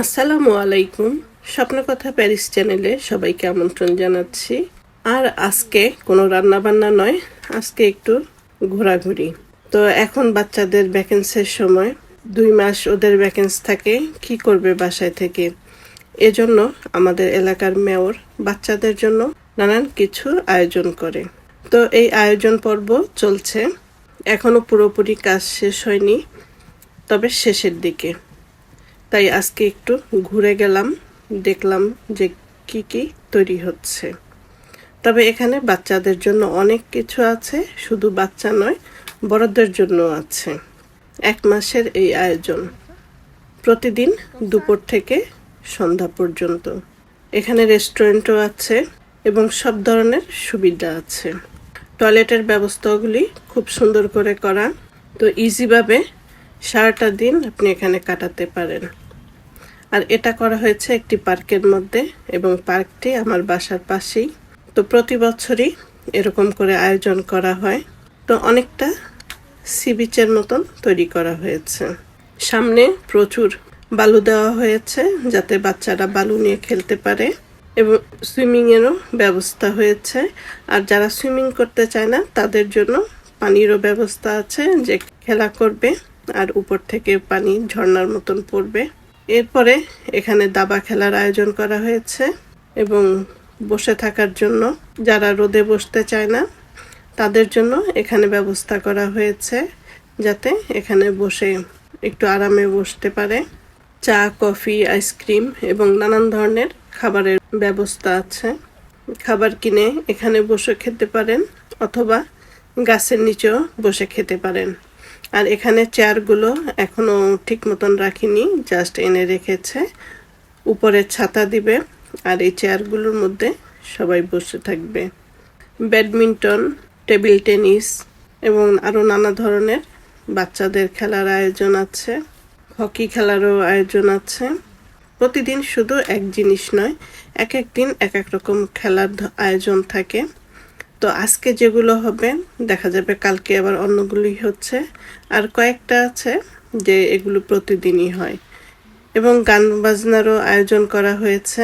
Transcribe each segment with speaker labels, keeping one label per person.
Speaker 1: আসসালামু আলাইকুম। স্বপ্নকথা প্যারিস চ্যানেলে সবাইকে আমন্ত্রণ জানাচ্ছি। আর আজকে কোনো রান্না বান্না নয়, আজকে একটু ঘোরাঘুরি। তো এখন বাচ্চাদের ভ্যাকেন্সির সময়, দুই মাস ওদের ভ্যাকেন্স থাকে, কি করবে বাসায় থেকে? এজন্য আমাদের এলাকার মেয়র বাচ্চাদের জন্য নানান কিছু আয়োজন করে। তো এই আয়োজন পর্ব চলছে। এখনও পুরোপুরি কাজ শেষ হয়নি, তবে শেষের দিকে। তাই আজকে একটু ঘুরে গেলাম, দেখলাম যে কি কি তৈরি হচ্ছে। তবে এখানে বাচ্চাদের জন্য অনেক কিছু আছে, শুধু বাচ্চা নয়, বড়দের জন্য আছে। এক মাসের এই আয়োজন। প্রতিদিন দুপুর থেকে সন্ধ্যা পর্যন্ত। এখানে রেস্টুরেন্টও আছে এবং সব ধরনের সুবিধা আছে। টয়লেটের ব্যবস্থাগুলি খুব সুন্দর করে করা। তো ইজিভাবে সারাটা দিন আপনি এখানে কাটাতে পারেন। আর এটা করা হয়েছে একটি পার্কের মধ্যে এবং পার্কটি আমার বাসার পাশেই। তো প্রতি বছরই এরকম করে আয়োজন করা হয়। তো অনেকটা সি বিচের মতন তৈরি করা হয়েছে। সামনে প্রচুর বালু দেওয়া হয়েছে যাতে বাচ্চারা বালু নিয়ে খেলতে পারে এবং সুইমিংয়েরও ব্যবস্থা হয়েছে। আর যারা সুইমিং করতে চায় না, তাদের জন্য পানিরও ব্যবস্থা আছে যে খেলা করবে আর উপর থেকে পানি ঝর্ণার মতন পড়বে। এরপরে এখানে দাবা খেলার আয়োজন করা হয়েছে এবং বসে থাকার জন্য যারা রোদে বসতে চায় না, তাদের জন্য এখানে ব্যবস্থা করা হয়েছে যাতে এখানে বসে একটু আরামে বসতে পারে। চা, কফি, আইসক্রিম এবং নানান ধরনের খাবারের ব্যবস্থা আছে। খাবার কিনে এখানে বসে খেতে পারেন অথবা গাছের নিচেও বসে খেতে পারেন। আর এখানে চেয়ারগুলো এখনও ঠিক মতন রাখিনি জাস্ট এনে রেখেছে। উপরে ছাতা দিবে, আর এই চেয়ারগুলোর মধ্যে সবাই বসে থাকবে। ব্যাডমিন্টন, টেবিল টেনিস এবং আরও নানা ধরনের বাচ্চাদের খেলার আয়োজন আছে, হকি খেলারও আয়োজন আছে। প্রতিদিন শুধু এক জিনিস নয়, এক এক দিন এক এক রকম খেলার আয়োজন থাকে। তো আজকে যেগুলো হবে, দেখা যাবে কালকে আবার অন্যগুলি হচ্ছে। আর কয়েকটা আছে যে এগুলো প্রতিদিনই হয়। এবং গান বাজনারও আয়োজন করা হয়েছে।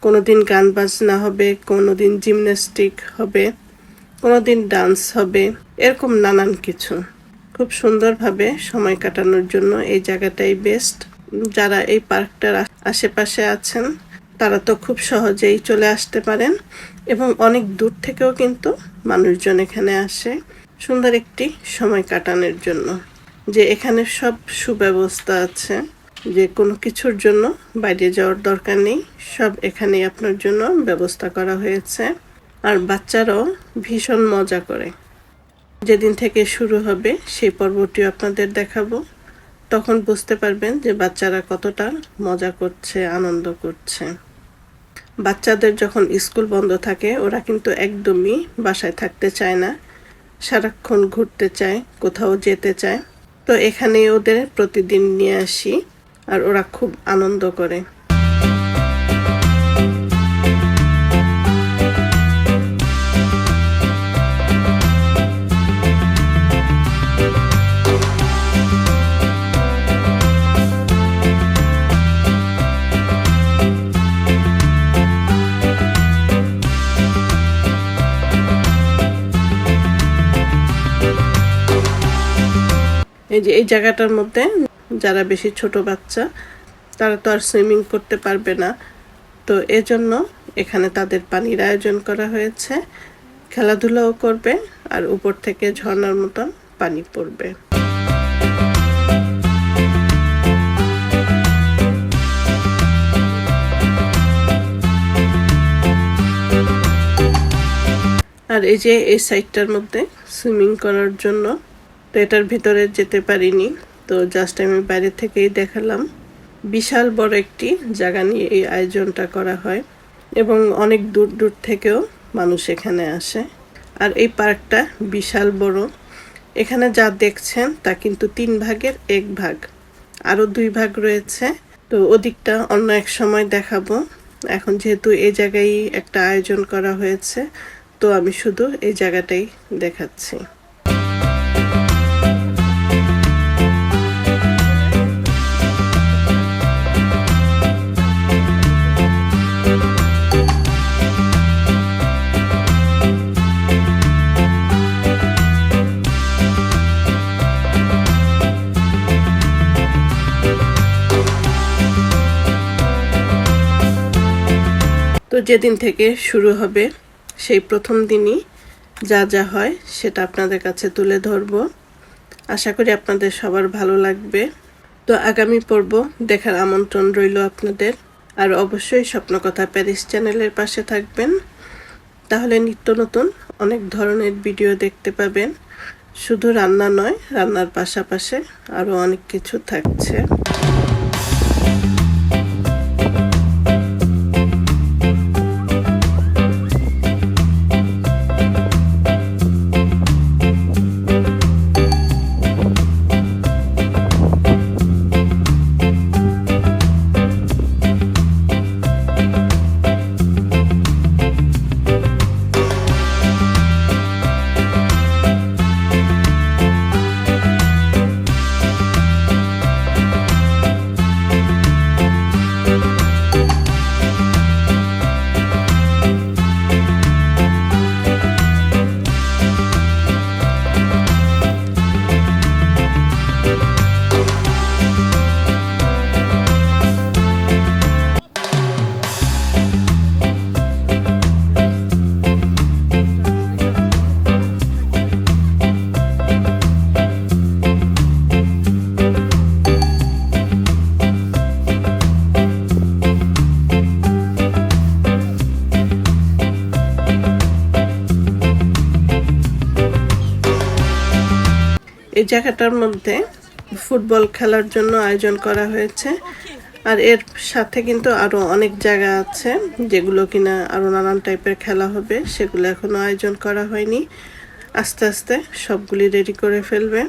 Speaker 1: কোনো দিন গান বাজনা হবে কোনো দিন জিমন্যাস্টিক হবে কোনো দিন ডান্স হবে, এরকম নানান কিছু। খুব সুন্দরভাবে সময় কাটানোর জন্য এই জায়গাটাই বেস্ট। যারা এই পার্কটার আশেপাশে আছেন তারা তো খুব সহজেই চলে আসতে পারেন এবং অনেক দূর থেকেও কিন্তু মানুষজন এখানে আসে সুন্দর একটি সময় কাটানোর জন্য। যে এখানে সব সুব্যবস্থা আছে, যে কোনো কিছুর জন্য বাইরে যাওয়ার দরকার নেই, সব এখানে আপনার জন্য ব্যবস্থা করা হয়েছে। আর বাচ্চারাও ভীষণ মজা করে। যেদিন থেকে শুরু হবে সেই পর্বটিও আপনাদের দেখাবো। তখন বুঝতে পারবেন যে বাচ্চারা কতটা মজা করছে, আনন্দ করছে। বাচ্চাদের যখন স্কুল বন্ধ থাকে, ওরা কিন্তু একদমই বাসায় থাকতে চায় না। সারাক্ষণ ঘুরতে চায়, কোথাও যেতে চায়। তো এখানে ওদের প্রতিদিন নিয়ে আসি, আর ওরা খুব আনন্দ করে। এই যে এই জায়গাটার মধ্যে যারা বেশি ছোট বাচ্চা, তারা তো আর সুইমিং করতে পারবে না। তো এজন্য এখানে তাদের পানির আয়োজন করা হয়েছে। খেলাধুলাও করবে আর উপর থেকে ঝর্ণার মতন পানি পড়বে। আর এই যে এই সাইডটার মধ্যে সুইমিং করার জন্য তো এটার ভিতরে যেতে পারিনি। তো জাস্ট আমি বাইরে থেকেই দেখালাম। বিশাল বড় একটি জায়গা নিয়ে এই আয়োজনটা করা হয় এবং অনেক দূর দূর থেকেও মানুষ এখানে আসে। আর এই পার্কটা বিশাল বড়। এখানে যা দেখছেন তা কিন্তু তিন ভাগের এক ভাগ। আরও দুই ভাগ রয়েছে। তো ওদিকটা অন্য এক সময় দেখাবো। এখন যেহেতু এই জায়গায় একটা আয়োজন করা হয়েছে, তো আমি শুধু এই জায়গাটাই দেখাচ্ছি। যেদিন থেকে শুরু হবে সেই প্রথম দিনই যা যা হয় সেটা আপনাদের কাছে তুলে ধরব। আশা করি আপনাদের সবার ভালো লাগবে। তো আগামী পর্ব দেখার আমন্ত্রণ রইল আপনাদের। আর অবশ্যই স্বপ্নকথা প্যারিস চ্যানেলের পাশে থাকবেন। তাহলে নিত্য নতুন অনেক ধরনের ভিডিও দেখতে পাবেন। শুধু রান্না নয়, রান্নার পাশাপাশি আরও অনেক কিছু থাকছে। এই জায়গাটার মধ্যে ফুটবল খেলার জন্য আয়োজন করা হয়েছে। আর এর সাথে কিন্তু আরও অনেক জায়গা আছে যেগুলো কিনা আরও নানান টাইপের খেলা হবে, সেগুলো এখনও আয়োজন করা হয়নি। আস্তে আস্তে সবগুলি রেডি করে ফেলবে।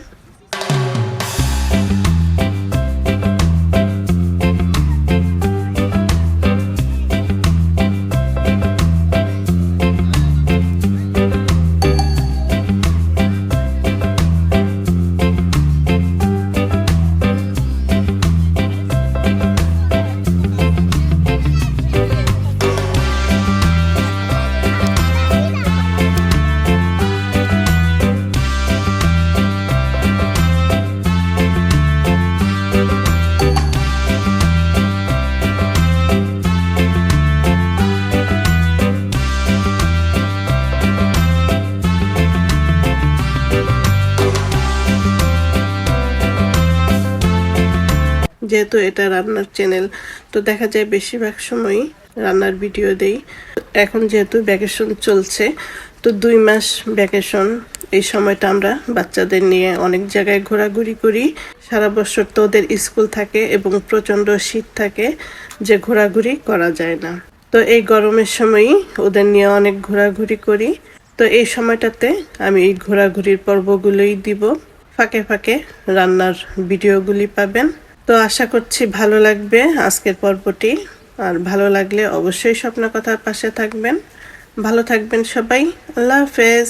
Speaker 1: যেহেতু এটা রান্নার চ্যানেল তো দেখা যায় বেশিরভাগ সময়ই রান্নার ভিডিও দেই। এখন যেহেতু ভ্যাকেশন চলছে, তো দুই মাস ভ্যাকেশন এই সময়টা আমরা বাচ্চাদের নিয়ে অনেক জায়গায় ঘোরাঘুরি করি। সারা বছর তো ওদের স্কুল থাকে এবং প্রচণ্ড শীত থাকে, যে ঘোরাঘুরি করা যায় না। তো এই গরমের সময়ই ওদের নিয়ে অনেক ঘোরাঘুরি করি। তো এই সময়টাতে আমি এই ঘোরাঘুরির পর্বগুলোই দিব। ফাঁকে ফাঁকে রান্নার ভিডিওগুলি পাবেন। তো আশা করছি ভালো লাগবে আজকের পর্বটি। আর ভালো লাগলে অবশ্যই স্বপ্ন কথার পাশে থাকবেন। ভালো থাকবেন সবাই। আল্লাহ হাফেজ।